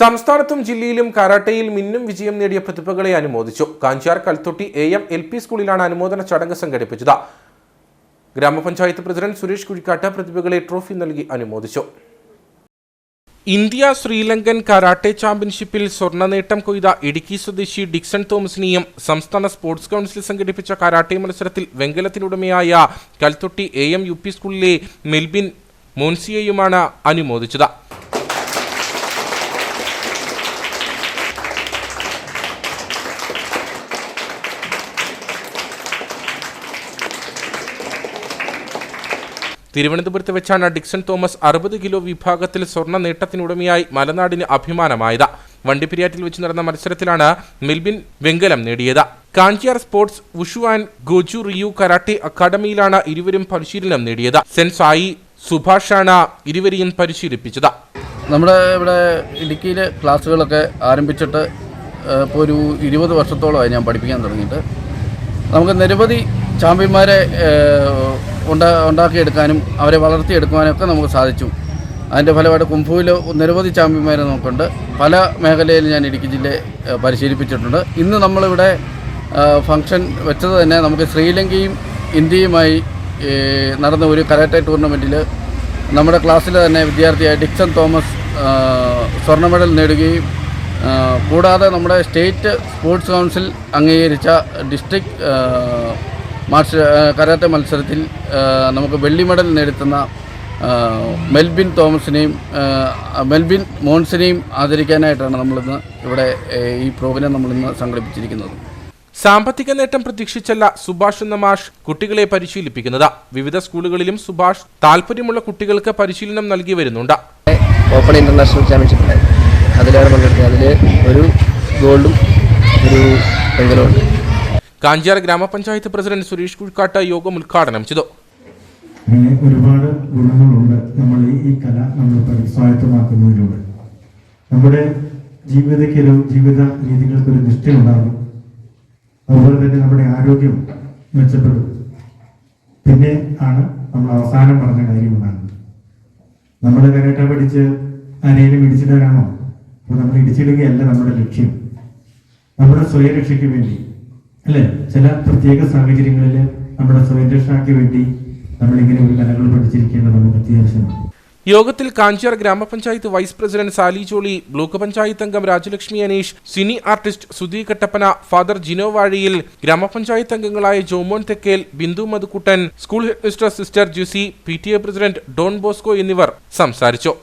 സംസ്ഥാനത്തും ജില്ലയിലും കരാട്ടയിൽ മിന്നും വിജയം നേടിയ പ്രതിഭകളെ അനുമോദിച്ചു. Kanchiyar Kalthotti A M L P സ്കൂളിലാണ് അനുമോദന ചടങ്ങ് സംഘടിപ്പിച്ചത്. ഗ്രാമപഞ്ചായത്ത് പ്രസിഡന്റ് സുരേഷ് കുഴിക്കാട്ട് പ്രതിഭകളെ ട്രോഫി നൽകി അനുമോദിച്ചു. ഇന്ത്യ ശ്രീലങ്കൻ കരാട്ടെ ചാമ്പ്യൻഷിപ്പിൽ സ്വർണ നേട്ടം കൊയ്ത ഇടുക്കി സ്വദേശി ഡിക്സൺ തോമസിനെയും സംസ്ഥാന സ്പോർട്സ് കൗൺസിൽ സംഘടിപ്പിച്ച കരാട്ടെ മത്സരത്തിൽ വെങ്കലത്തിനുടമയായ Kalthotti A M U P സ്കൂളിലെ മെൽബിൻ മോൻസിയെയുമാണ് അനുമോദിച്ചത്. തിരുവനന്തപുരത്ത് വെച്ചാണ് ഡിക്സൺ തോമസ് അറുപത് കിലോ വിഭാഗത്തിൽ സ്വർണ നേട്ടത്തിനുടമയായി മലനാടിന് അഭിമാനമായത്. വണ്ടിപ്പെരിയാറ്റിൽ വെച്ച് നടന്ന മത്സരത്തിലാണ് മിൽബിൻ വെങ്കലം നേടിയത്. Kanchiyar sports wushu and goju ryu karate അക്കാദമിയിലാണ് ഇരുവരും പരിശീലനം നേടിയത്. സെൻ സായി സുഭാഷാണ് ഇരുവരെയും പരിശീലിപ്പിച്ചത്. നമ്മുടെ ഇവിടെ ഇടുക്കിയിലെ ക്ലാസ്സുകളൊക്കെ ആരംഭിച്ചിട്ട് ഇപ്പോൾ ഒരു ഇരുപത് വർഷത്തോളമായി ഞാൻ പഠിപ്പിക്കാൻ തുടങ്ങിയിട്ട്. നമുക്ക് നിരവധി ചാമ്പ്യന്മാരെ ഉണ്ടാ ഉണ്ടാക്കിയെടുക്കാനും അവരെ വളർത്തിയെടുക്കുവാനും ഒക്കെ നമുക്ക് സാധിച്ചു. അതിന്റെ ഫലമായിട്ട് കുംഫുവിൽ നിരവധി ചാമ്പ്യന്മാരെ നമുക്കുണ്ട്. പല മേഖലയിൽ ഞാൻ ഇടുക്കി ജില്ലയെ പരിശീലിപ്പിച്ചിട്ടുണ്ട്. ഇന്ന് നമ്മളിവിടെ ഫംഗ്ഷൻ വെച്ചത് തന്നെ നമുക്ക് ശ്രീലങ്കയും ഇന്ത്യയുമായി നടന്ന ഒരു കരാട്ടെ ടൂർണമെന്റിൽ നമ്മുടെ ക്ലാസ്സിൽ തന്നെ വിദ്യാർത്ഥിയായ ഡിക്സൺ തോമസ് സ്വർണ മെഡൽ നേടുകയും കൂടാതെ നമ്മുടെ സ്റ്റേറ്റ് സ്പോർട്സ് കൗൺസിൽ അംഗീകരിച്ച ഡിസ്ട്രിക്ട് ആ, മാർഷ കരാട്ടെ മത്സരത്തിൽ നമുക്ക് വെള്ളി മെഡൽ നേടുത്തുന്ന മെൽബിൻ തോമസിനെയും മെൽബിൻ മോൺസിനെയും ആദരിക്കാനായിട്ടാണ് നമ്മളിന്ന് ഇവിടെ ഈ പ്രോഗ്രാം നമ്മളിന്ന് സംഘടിപ്പിച്ചിരിക്കുന്നത്. സാമ്പത്തിക നേട്ടം പ്രതീക്ഷിച്ചല്ല സുഭാഷ് എന്ന മാഷ് കുട്ടികളെ പരിശീലിപ്പിക്കുന്നത്. വിവിധ സ്കൂളുകളിലും സുഭാഷ് താല്പര്യമുള്ള കുട്ടികൾക്ക് പരിശീലനം നൽകി വരുന്നുണ്ട്. ഓപ്പൺ ഇന്റർനാഷണൽ ചാമ്പ്യൻഷിപ്പ് ഉണ്ടായിരുന്നു അതിലാണ് പങ്കെടുത്തത്. അതിൽ ഒരു ഗോൾഡും ഒരു വെങ്കലവും ഉണ്ട്. കാഞ്ചാർ ഗ്രാമപഞ്ചായത്ത് പ്രസിഡന്റ് സുരേഷ് കുഴിക്കാട്ട് യോഗം ഉദ്ഘാടനം ചെയ്തു. ഒരുപാട് ഗുണങ്ങളുണ്ട് നമ്മൾ ഈ കല നമ്മൾ സ്വായത്തമാക്കുന്നതിലൂടെ. നമ്മുടെ ജീവിതക്കൊരു ജീവിത രീതികൾക്കൊരു നിഷ്ഠ ഉണ്ടാകും അതുപോലെ തന്നെ നമ്മുടെ ആരോഗ്യം മെച്ചപ്പെടും. പിന്നെ ആണ് നമ്മൾ അവസാനം പറഞ്ഞ കാര്യം ഉണ്ടാകുന്നത്. നമ്മൾ കരാട്ട പഠിച്ച് ആരെയും ഇടിച്ചിടാനാണോ? അപ്പോൾ നമ്മൾ ഇടിച്ചിടുകയല്ല നമ്മുടെ ലക്ഷ്യം. നമ്മുടെ സ്വയരക്ഷയ്ക്ക് വേണ്ടി. അല്ലെ? ചില പ്രത്യേക സാഹചര്യങ്ങളിൽ നമ്മുടെ സ്വയരക്ഷയ്ക്ക് വേണ്ടി നമ്മളിങ്ങനെ ഒരു കലകൾ പഠിച്ചിരിക്കേണ്ടത് നമുക്ക് അത്യാവശ്യമാണ്. യോഗത്തിൽ കാഞ്ചിയാർ ഗ്രാമപഞ്ചായത്ത് vice president Sally Jolly block panchayat അംഗം Rajalakshmi Aneesh cine artist Sudhi Kattappana father Jino Vazhiyil ഗ്രാമപഞ്ചായത്ത് അംഗങ്ങളായ Jomon Thekkel Bindu Madhukuttan school head mister sister Jucy P T A president Don Bosco എന്നിവർ സംസാരിച്ചു.